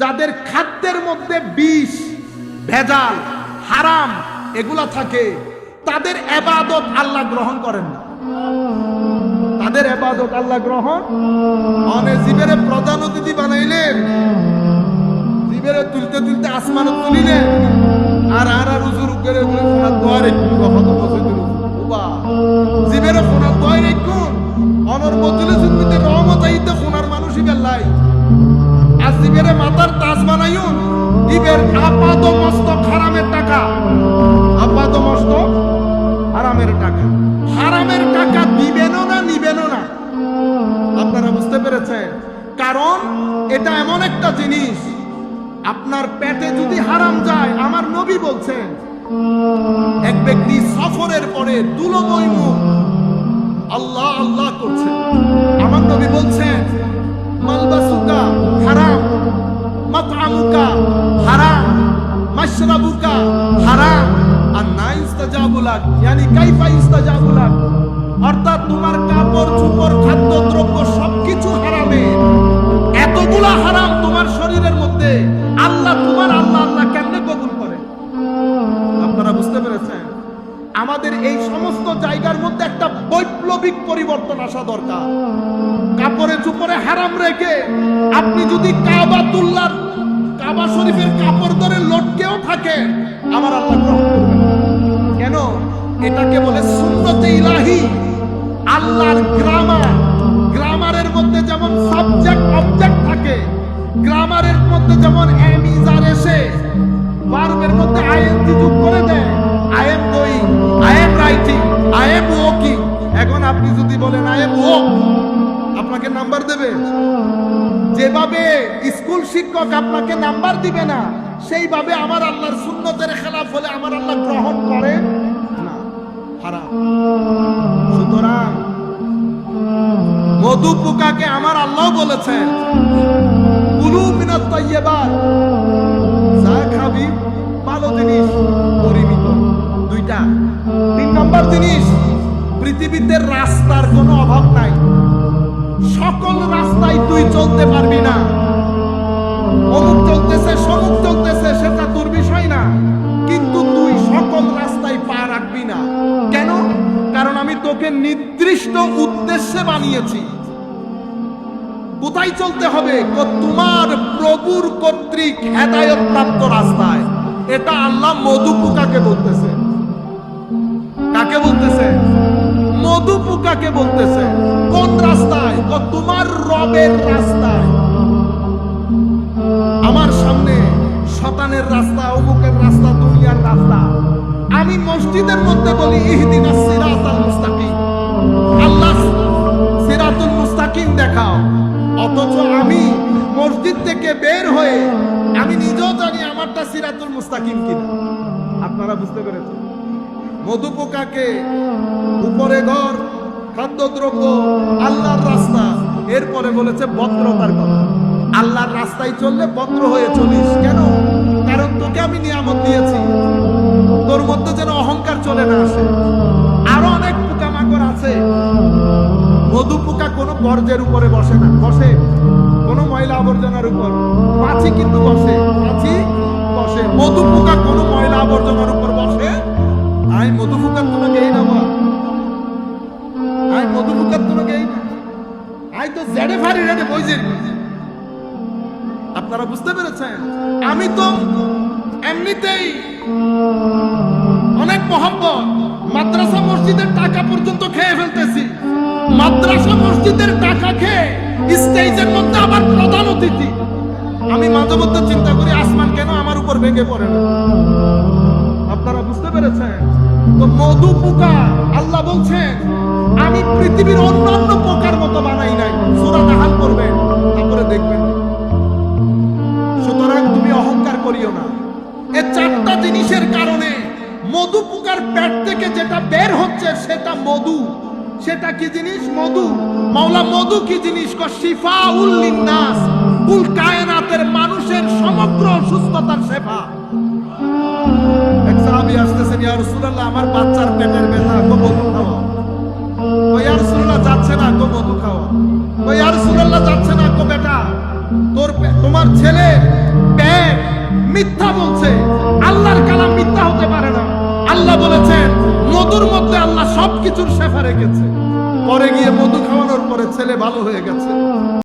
যাদের খাদ্যের মধ্যে বিষ, ভেজাল, হারাম এগুলো থাকে, তাদের এবাদত আল্লাহ গ্রহণ করেন না। তাদের এবাদত আল্লাহ গ্রহণ অনেক জীবের প্রধান অতিথি বানাইলেন, জীবের তুলতে তুলতে আসমান তুলিলেন, আর আর আর জীবের মাথার তাজ বানাইউন জীবের আপাদ মস্তক হারামের টাকা। আপাদ মস্তক হারামের টাকা। হারামের টাকা দিবেনও না, নিবেনও না। আপনারা বুঝতে পেরেছেন? কারণ এটা এমন একটা জিনিস, আপনার পেটে যদি হারাম যায়, আমার নবী বলছেন, এক ব্যক্তি সফরের পরে দুলময় মুখ আল্লাহ আল্লাহ করছে। আমার নবী বলছেন, মালবাসুকা ইস্তাজাবুলাক ইয়ানি কাইফা ইস্তাজাবুলাক অর্থাৎ তোমার কাপড়, চোপড়, খাদ্য, দ্রব্য সবকিছু হারামে। এতগুলা হারাম তোমার শরীরের মধ্যে। আল্লাহ, তোমার আল্লাহ আল্লাহ কেমনে কবুল করে? আপনারা বুঝতে পেরেছেন? আমাদের এই সমস্ত জায়গার মধ্যে একটা বৈপ্লবিক পরিবর্তন আসা দরকার। কাপড়ে, চুপড়ে হারাম রেখে আপনি যদি কাবাতুল্লাহ, কাবা শরীফের কাপড় ধরে লটকেও থাকেন, আমার আল্লাহ গ্রহণ করবেন। কেন? এটাকে বলে সুন্নতে ইলাহি। আল্লাহর গ্রামার গ্রামারের মধ্যে যেমন সাবজেক্ট অবজেক্ট থাকে গ্রামারের মধ্যে যেমন এম ইজ আর এসে ভার্বের মধ্যে আইএনজি যোগ করে দেয় I am going I am writing I am walking এখন আপনি যদি বলেন আই এম ওয়াক আপনাকে নাম্বার দেবে। যেভাবে স্কুল শিক্ষক আপনাকে নাম্বার দিবে না সেইভাবে আমার আল্লাহর সুন্নতের খেলাফ হলে আমার আল্লাহ গ্রহণ করে? না, হারাম। সুতরাং মধু পোকাকে আমার আল্লাহ বলেছেন দুইটা। তিন নম্বর জিনিস, পৃথিবীতে রাস্তার কোনো অভাব নাই। সকল রাস্তায় তুই চলতে পারবি না। অমুক চলতেছে, সমুক চলতেছে সেটা তোর বিষয় না। কিন্তু তুই সকল রাস্তায় পা রাখবি না। কেন? কারণ আমি তোকে নির্দিষ্ট উদ্দেশ্যে বানিয়েছি। কোথায় চলতে হবে? তোমার প্রভুর কর্তৃক হেদায়ত প্রাপ্ত রাস্তায়। এটা আল্লাহ মধু পোকাকে বলতেছে। কাকে বলতেছে? মধু পোকাকে বলতেছে। কোন রাস্তায়? তোমার রবের রাস্তায়। মসজিদের মধ্যে বলি ইহদিনাস সিরাতাল মুস্তাকিম। আল্লাহ, সিরাতুল মুস্তাকিম দেখাও। অথচ আমি মসজিদ থেকে বের হয়ে, আমি নিজেও জানি আমারটা সিরাতুল মুস্তাকিম কিনা। আপনারা বুঝতে পেরেছেন? উপরে ঘর, খাদ্যদ্রব্য, আল্লাহর রাস্তা। এরপরে বলেছে ভদ্রতার কথা। আল্লাহর রাস্তায় চললে ভদ্র হয়ে চলিস। কেন? কারণ তোকে আমি নিয়ামত দিয়েছি। তোর মধ্যে মাছি কিন্তু বসে, মাছি বসে। মধু পোকা কোনো ময়লা আবর্জনার উপর বসে। আই মধু পোকার তোমাকে এই না আই মধু পোকার তোমাকে এই না তো জেডে ফারি রেডে বইজের আপনারা বুঝতে পেরেছেন? আমি তো এমনিতেই অনেক মহব্বত। মাদ্রাসা মসজিদের টাকা পর্যন্ত খেয়ে ফেলতেছি। মাদ্রাসা মসজিদের টাকা খেয়ে স্টেজের মধ্যে আবার প্রধান অতিথি। মাঝে চিন্তা করি আসমান কেন আমার উপর ভেঙে পড়ে না? আপনারা বুঝতে পেরেছেন? তো মধু পোকা, আল্লাহ বলছেন, আমি পৃথিবীর অন্যান্য পোকার মতো বানাই নাই। সুরা নাহাল করবেন তারপরে দেখবেন। সুতরাং তুমি অহংকার করিও না। এ চারটা জিনিসের কারণে মধু পোকার পেট থেকে যেটা বের হচ্ছে সেটা মধু। সেটা কি জিনিস? মধু। মাওলা, মধু কি জিনিস? শিফা উল্লিন্নাস কুল কায়নাতের মানুষের সমগ্র অসুস্থতার সেবা। আসতেছেন আমার বাচ্চার পেটের ব্যথা, গো খাওয়া। যাচ্ছে না, গো খাওয়া। যাচ্ছে না, গো বেটা। তোর তোমার ছেলে মিথ্যা বলছে। আল্লাহর কালাম মিথ্যা হতে পারে না। আল্লাহ বলেছেন, মধুর মধ্যে আল্লাহ সবকিছুর শেফা রেখেছে। পরে গিয়ে মধু খাওয়ানোর পরে ছেলে ভালো হয়ে গেছে।